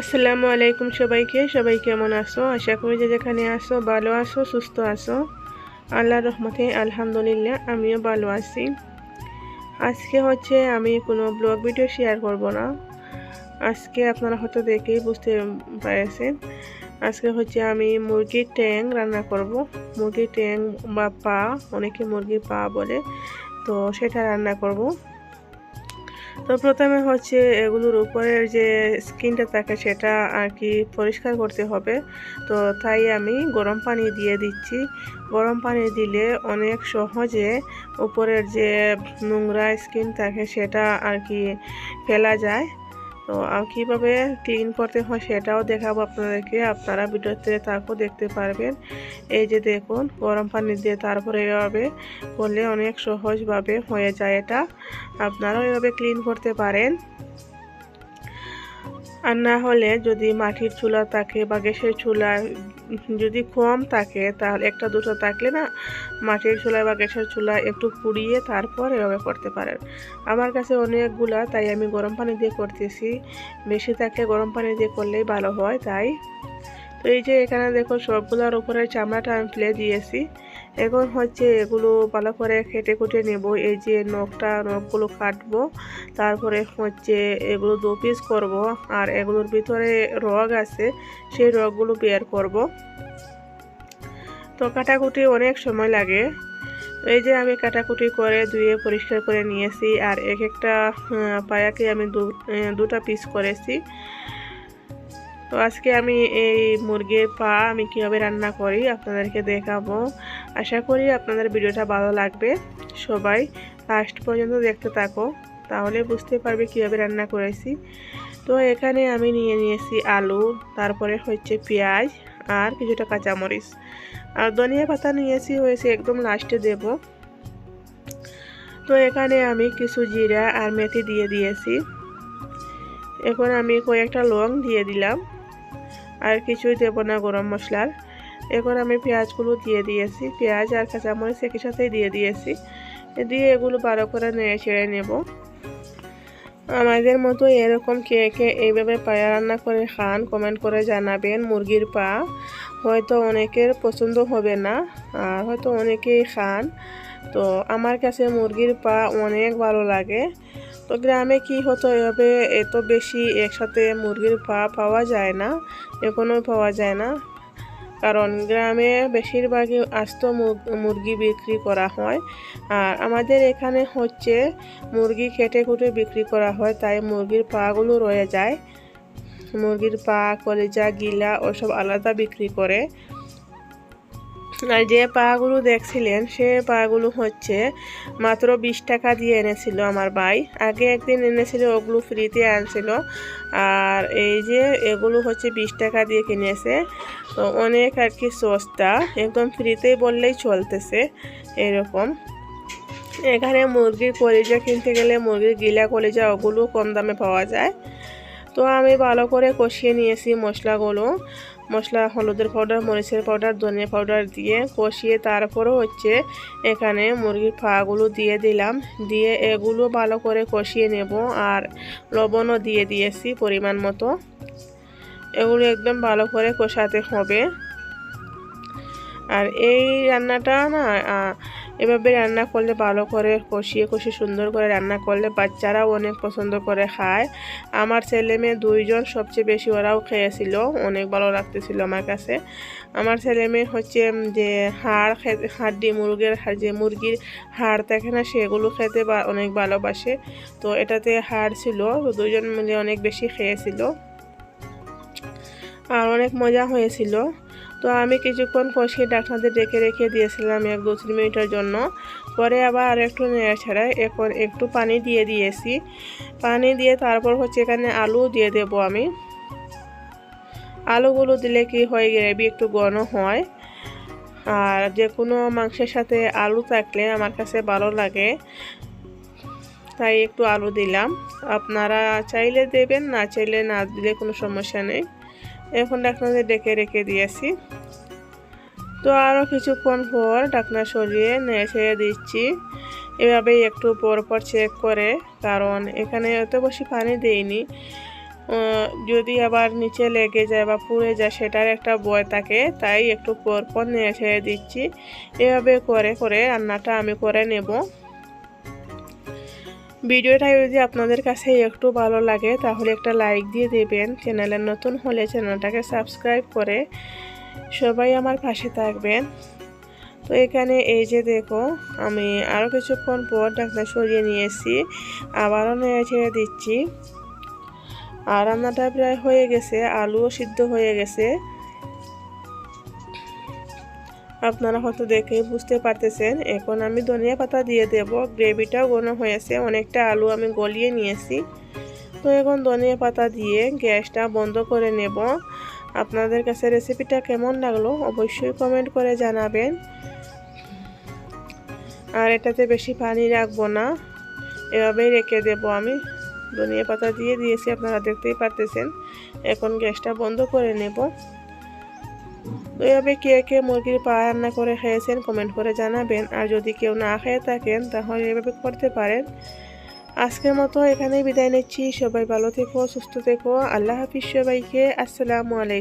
আসসালামু আলাইকুম সবাইকে। সবাই কেমন আসো আশা করি যে যেখানে আসো ভালো আছো, সুস্থ আছো। আল্লাহ রহমতে আলহামদুলিল্লাহ, আমিও ভালো আছি। আজকে হচ্ছে আমি কোনো ব্লগ ভিডিও শেয়ার করব না। আজকে আপনারা হয়তো দেখেই বুঝতে পেরেছেন। আজকে হচ্ছে আমি মুরগির ট্যাং রান্না করব। মুরগির ট্যাং বা পা, অনেকে মুরগির পা বলে, তো সেটা রান্না করব। তো প্রথমে হচ্ছে এগুলোর উপরের যে স্কিনটা থাকে সেটা আর কি পরিষ্কার করতে হবে। তো তাই আমি গরম পানি দিয়ে দিচ্ছি। গরম পানি দিলে অনেক সহজে উপরের যে নোংরা স্কিন থাকে সেটা আর কি ফেলা যায়। তো কীভাবে ক্লিন করতে হয় সেটাও দেখাবো আপনাদেরকে। আপনারা ভিডিওতে তাকেও দেখতে পারবেন। এই যে দেখুন, গরম পানি দিয়ে তারপরে এভাবে করলে অনেক সহজভাবে হয়ে যায় এটা। আপনারাও এভাবে ক্লিন করতে পারেন। আর না হলে যদি মাটির চুলা থাকে বা গ্যাসের চুলা যদি কম থাকে, তাহলে একটা দুটো থাকলে না মাটির চুলা বা গ্যাসের চুলা একটু পুড়িয়ে তারপর এভাবে করতে পারেন। আমার কাছে অনেকগুলা, তাই আমি গরম পানি দিয়ে করতেছি। বেশি থাকলে গরম পানি দিয়ে করলেই ভালো হয়, তাই। তো এই যে এখানে দেখো সবগুলোর উপরে চামড়াটা আমি ফেলে দিয়েছি। এখন হচ্ছে এগুলো ভালো করে কেটে কুটে নেব। এই যে নখটা, নখগুলো কাটবো। তারপরে হচ্ছে এগুলো দু পিস করব। আর এগুলোর ভিতরে রগ আছে, সেই রগগুলো বের করব। তো কাটাকুটি অনেক সময় লাগে। এই যে আমি কাটাকুটি করে ধুয়ে পরিষ্কার করে নিয়েছি। আর এক একটা পায়াকে আমি দুটা পিস করেছি। তো আজকে আমি এই মুরগির পা আমি কীভাবে রান্না করি আপনাদেরকে দেখাবো। আশা করি আপনাদের ভিডিওটা ভালো লাগবে। সবাই লাস্ট পর্যন্ত দেখতে থাকো, তাহলে বুঝতে পারবে কীভাবে রান্না করেছি। তো এখানে আমি নিয়ে নিয়েছি আলু, তারপরে হচ্ছে পেঁয়াজ আর কিছুটা কাঁচামরিচ। আর ধনিয়া পাতা নিয়েছি হয়েছে একদম লাস্টে দেব। তো এখানে আমি কিছু জিরা আর মেথি দিয়ে দিয়েছি। এখন আমি কয়েকটা লং দিয়ে দিলাম। আর কিছুই দেবো না গরম মশলার। এখন আমি পেঁয়াজগুলো দিয়ে দিয়েছি। পেঁয়াজ আর কাঁচামরিচ একই সাথেই দিয়ে দিয়েছি। দিয়ে এগুলো বারো করে নেড়ে ছেড়ে নেব। আমাদের মতো এরকম কে কে এইভাবে পায়া রান্না করে খান কমেন্ট করে জানাবেন। মুরগির পা হয়তো অনেকের পছন্দ হবে না, আর হয়তো অনেকেই খান। তো আমার কাছে মুরগির পা অনেক ভালো লাগে। তো গ্রামে কি হতো, এভাবে এত বেশি একসাথে মুরগির পা পাওয়া যায় না এখনও পাওয়া যায় না। কারণ গ্রামে বেশিরভাগই আস্ত মুরগি বিক্রি করা হয়। আর আমাদের এখানে হচ্ছে মুরগি খেটে খুঁটে বিক্রি করা হয়, তাই মুরগির পাগুলো রয়ে যায়। মুরগির পা, কলেজা, গিলা, ওসব আলাদা বিক্রি করে। আর যে পাগুলো দেখছিলেন, সে পাগুলো হচ্ছে মাত্র বিশ টাকা দিয়ে এনেছিল আমার ভাই। আগে একদিন এনেছিল, ওগুলো ফ্রিতে আনছিল। আর এই যে এগুলো হচ্ছে বিশ টাকা দিয়ে কিনেছে। তো অনেক আর কি সস্তা, একদম ফ্রিতেই বললেই চলতেছে এরকম। এখানে মুরগির কলিজা কিনতে গেলে মুরগির গিলা কলিজা ওগুলো কম দামে পাওয়া যায়। তো আমি ভালো করে কষিয়ে নিয়েছি মশলাগুলো। মশলা, হলুদের পাউডার মরিচের পাউডার ধনিয়া পাউডার দিয়ে কষিয়ে তারপরও হচ্ছে এখানে মুরগির পাগুলো দিয়ে দিলাম। দিয়ে এগুলো ভালো করে কষিয়ে নেব আর লবণও দিয়ে দিয়েছি পরিমাণ মতো। এগুলো একদম ভালো করে কষাতে হবে। আর এই রান্নাটা না এভাবে রান্না করলে ভালো করে কষিয়ে কষিয়ে সুন্দর করে রান্না করলে বাচ্চারাও অনেক পছন্দ করে খায়। আমার ছেলে মেয়ে দুইজন সবচেয়ে বেশি ওরাও খেয়েছিল, অনেক ভালো লাগতেছিল আমার কাছে। আমার ছেলে মেয়ে হচ্ছে যে হাড় খেতে হাড্ডি মুরগের যে মুরগির হাড় থাকে না, সেগুলো খেতে অনেক ভালোবাসে। তো এটাতে হাড় ছিল দুজন মিলে অনেক বেশি খেয়েছিল। আর অনেক মজা হয়েছিল। তো আমি কিছুক্ষণ কষিয়ে ডাকনাতে ডেকে রেখে দিয়েছিলাম এক দু তিন মিনিটের জন্য। পরে আবার আর একটু নেড়ে ছাড়াই এখন একটু পানি দিয়ে দিয়েছি। পানি দিয়ে তারপর হচ্ছে এখানে আলু দিয়ে দেব আমি। আলুগুলো দিলে কি হয়, গ্রেভি একটু ঘন হয়। আর যে কোনো মাংসের সাথে আলু থাকলে আমার কাছে ভালো লাগে। তাই একটু আলু দিলাম। আপনারা চাইলে দেবেন, না চাইলে না দিলে কোনো সমস্যা নেই। এখন ডাকনাতে ডেকে রেখে দিয়েছি। তো আরও কিছুক্ষণ পর ডাকনা সরিয়ে নেড়ে দিচ্ছি। এভাবেই একটু পর পর চেক করে, কারণ এখানে এত বেশি পানি দেইনি। যদি আবার নিচে লেগে যায় বা পুড়ে যায়, সেটার একটা বয় থাকে, তাই একটু পর পর নেড়ে দিচ্ছি। এভাবে করে করে রান্নাটা আমি করে নেব। ভিডিওটা যদি আপনাদের কাছে একটু ভালো লাগে, তাহলে একটা লাইক দিয়ে দেবেন। চ্যানেলের নতুন হলে চ্যানেলটাকে সাবস্ক্রাইব করে সবাই আমার পাশে থাকবেন। তো এখানে এই যে দেখো, আমি আরও কিছুক্ষণ পর ঢাকনা সরিয়ে নিয়েছি। আবারও নেড়ে ছেড়ে দিচ্ছি। আর রান্নাটা প্রায় হয়ে গেছে, আলুও সিদ্ধ হয়ে গেছে। আপনারা হয়তো দেখে বুঝতে পারতেছেন, এখন আমি ধনিয়া পাতা দিয়ে দেব। গ্রেভিটাও ঘন হয়েছে, অনেকটা আলু আমি গলিয়ে নিয়েছি। তো এখন ধনিয়া পাতা দিয়ে গ্যাসটা বন্ধ করে নেব। আপনাদের কাছে রেসিপিটা কেমন লাগল অবশ্যই কমেন্ট করে জানাবেন। আর এটাতে বেশি পানি রাখব না, এভাবেই রেখে দেব আমি। ধনিয়া পাতা দিয়ে দিয়েছি, আপনারা দেখতেই পারতেছেন। এখন গ্যাসটা বন্ধ করে নেব। তো এভাবে কে কে মুরগির পা রান্না করে খেয়েছেন কমেন্ট করে জানাবেন। আর যদি কেউ না খেয়ে থাকেন, তাহলে এভাবে করতে পারেন। আজকের মতো এখানেই বিদায় নিচ্ছি। সবাই ভালো থেকো, সুস্থ থেকো। আল্লাহ হাফিজ সবাইকে। আসসালামু আলাইকুম।